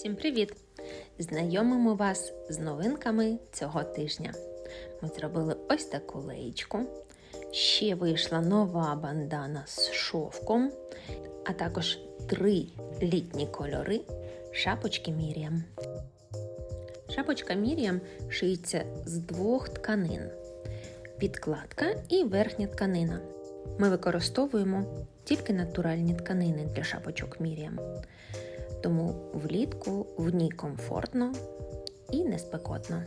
Всім привіт! Знайомимо вас з новинками цього тижня. Ми зробили ось таку леєчку. Ще вийшла нова бандана з шовком, а також три літні кольори шапочки Міріам. Шапочка Міріам шиється з двох тканин: підкладка і верхня тканина. Ми використовуємо тільки натуральні тканини для шапочок Міріам. Тому влітку в ній комфортно і не спекотно.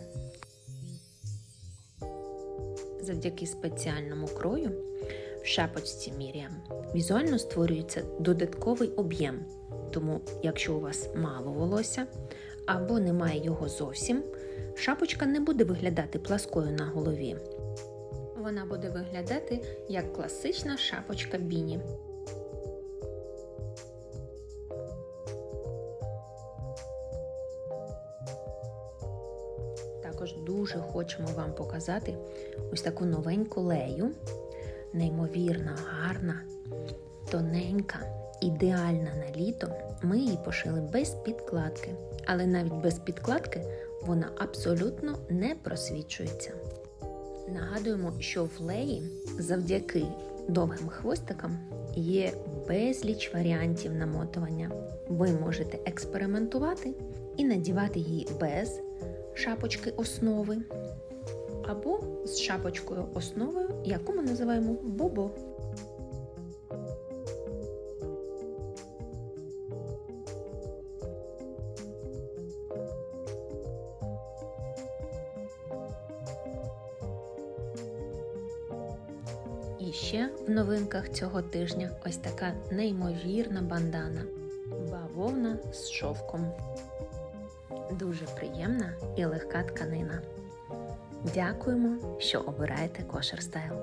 Завдяки спеціальному крою в шапочці Міріам візуально створюється додатковий об'єм. Тому, якщо у вас мало волосся або немає його зовсім, шапочка не буде виглядати пласкою на голові. Вона буде виглядати як класична шапочка Біні. Також дуже хочемо вам показати ось таку новеньку лею, неймовірно гарна, тоненька, ідеальна на літо. Ми її пошили без підкладки, але навіть без підкладки вона абсолютно не просвічується. Нагадуємо, що в леї завдяки довгим хвостикам є безліч варіантів намотування. Ви можете експериментувати і надівати її без шапочки основи або з шапочкою основою, яку ми називаємо бобо. І ще в новинках цього тижня ось така неймовірна бандана бавовна з шовком. Дуже приємна і легка тканина. Дякуємо, що обираєте кошер стайл.